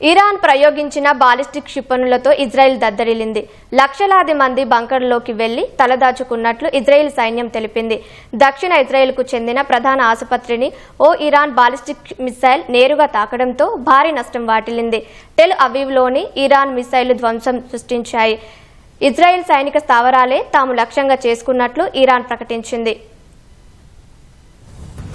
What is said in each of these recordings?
Iran ప్రయోగించిన ballistic క్షిపణులతో Israel దద్దరిల్లింది. లక్షలాది మంది బంకర్లోకి వెళ్ళి తలదాచుకున్నట్లు ఇజ్రాయెల్ సైన్యం తెలిపింది. దక్షిణ ఇజ్రాయెల్కు చెందిన ప్రధాన ఆసుపత్రిని ఓ ఇరాన్ బాలిస్టిక్ మిసైల్ నేరుగా తాకడంతో భారీ నష్టం వాటిల్లింది. టెల్ అవీవ్లోని ఇరాన్ మిసైల్ ధ్వంసం సృష్టించాయి. ఇజ్రాయెల్ సైనిక స్థావరాలే తాము లక్ష్యంగా చేసుకున్నట్లు ఇరాన్ ప్రకటించింది.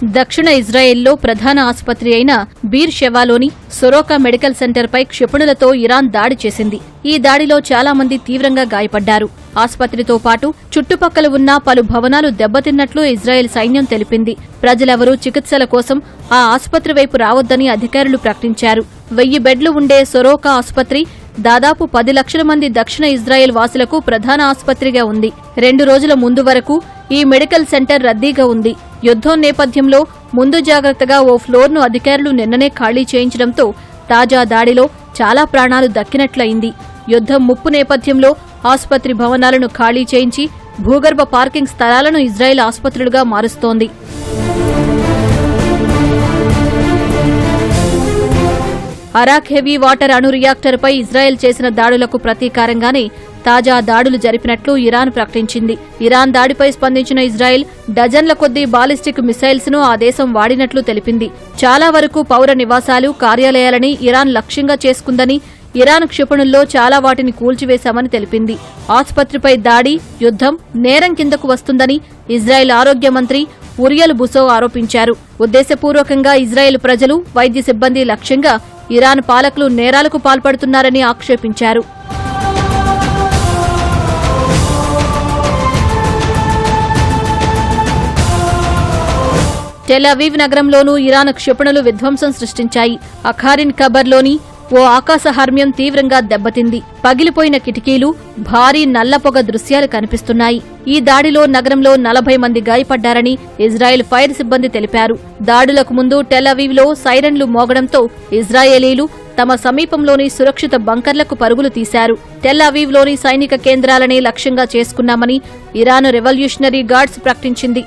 దక్షిణ ఇజ్రాయెల్లో ప్రధాన ఆసుపత్రి అయిన బీర్ షెవాలోని సొరోకా మెడికల్ సెంటర్పై క్షిపణులతో ఇరాన్ దాడి చేసింది. ఈ దాడిలో చాలా మంది తీవ్రంగా గాయపడ్డారు. ఆసుపత్రితో పాటు చుట్టుపక్కల ఉన్న పలు భవనాలు దెబ్బతిన్నట్లు ఇజ్రాయెల్ సైన్యం తెలిపింది. ప్రజలెవరూ చికిత్సల కోసం ఆ ఆసుపత్రి వైపు రావద్దని అధికారులు ప్రకటించారు. వెయ్యి బెడ్లు ఉండే సొరోకా ఆసుపత్రి దాదాపు పది లక్షల మంది దక్షిణ ఇజ్రాయెల్ వాసులకు ప్రధాన ఆసుపత్రిగా ఉంది. రెండు రోజుల ముందు వరకు ఈ మెడికల్ సెంటర్ రద్దీగా ఉంది. యుద్దం నేపథ్యంలో ముందు జాగ్రత్తగా ఓ ఫ్లోర్ను అధికారులు నిన్ననే ఖాళీ చేయించడంతో తాజా దాడిలో చాలా ప్రాణాలు దక్కినట్లయింది. యుద్దం ముప్పు నేపథ్యంలో ఆసుపత్రి భవనాలను ఖాళీ చేయించి భూగర్భ పార్కింగ్ స్థలాలను ఇజ్రాయెల్ ఆసుపత్రులుగా మారుస్తోంది. అరాక్ హెవీ వాటర్ అణు రియాక్టర్పై ఇజ్రాయెల్ చేసిన దాడులకు ప్రతీకారంగానే తాజా దాడులు జరిపినట్లు ఇరాన్ ప్రకటించింది. ఇరాన్ దాడిపై స్పందించిన ఇజ్రాయెల్ డజన్ల కొద్దీ బాలిస్టిక్ మిసైల్స్ను ఆ దేశం వాడినట్లు తెలిపింది. చాలా వరకు పౌర నివాసాలు కార్యాలయాలని ఇరాన్ లక్ష్యంగా చేసుకుందని ఇరాన్ క్షిపణుల్లో చాలా వాటిని కూల్చివేశామని తెలిపింది. ఆసుపత్రిపై దాడి యుద్దం నేరం కిందకు వస్తుందని ఇజ్రాయెల్ ఆరోగ్య మంత్రి ఉరియల్ బుసో ఆరోపించారు. ఉద్దేశపూర్వకంగా ఇజ్రాయెల్ ప్రజలు వైద్య సిబ్బంది లక్ష్యంగా ఇరాన్ పాలకులు నేరాలకు పాల్పడుతున్నారని ఆక్షేపించారు. టెలవీవ్ నగరంలోనూ ఇరాన్ క్షిపణులు విధ్వంసం సృష్టించాయి. అఖారిన్ కబర్లోని ఓ ఆకాశహార్మ్యం తీవ్రంగా దెబ్బతింది. పగిలిపోయిన కిటికీలు భారీ నల్లపొగ దృశ్యాలు కనిపిస్తున్నాయి. ఈ దాడిలో నగరంలో నలభై మంది గాయపడ్డారని ఇజ్రాయెల్ ఫైర్ సిబ్బంది తెలిపారు. దాడులకు ముందు టెల్లో సైరన్లు మోగడంతో ఇజ్రాయేలీలు తమ సమీపంలోని సురక్షిత బంకర్లకు పరుగులు తీశారు. టెల్ అవీవ్లోని సైనిక కేంద్రాలని లక్ష్యంగా చేసుకున్నామని ఇరాన్ రెవల్యూషనరీ గార్డ్స్ ప్రకటించింది.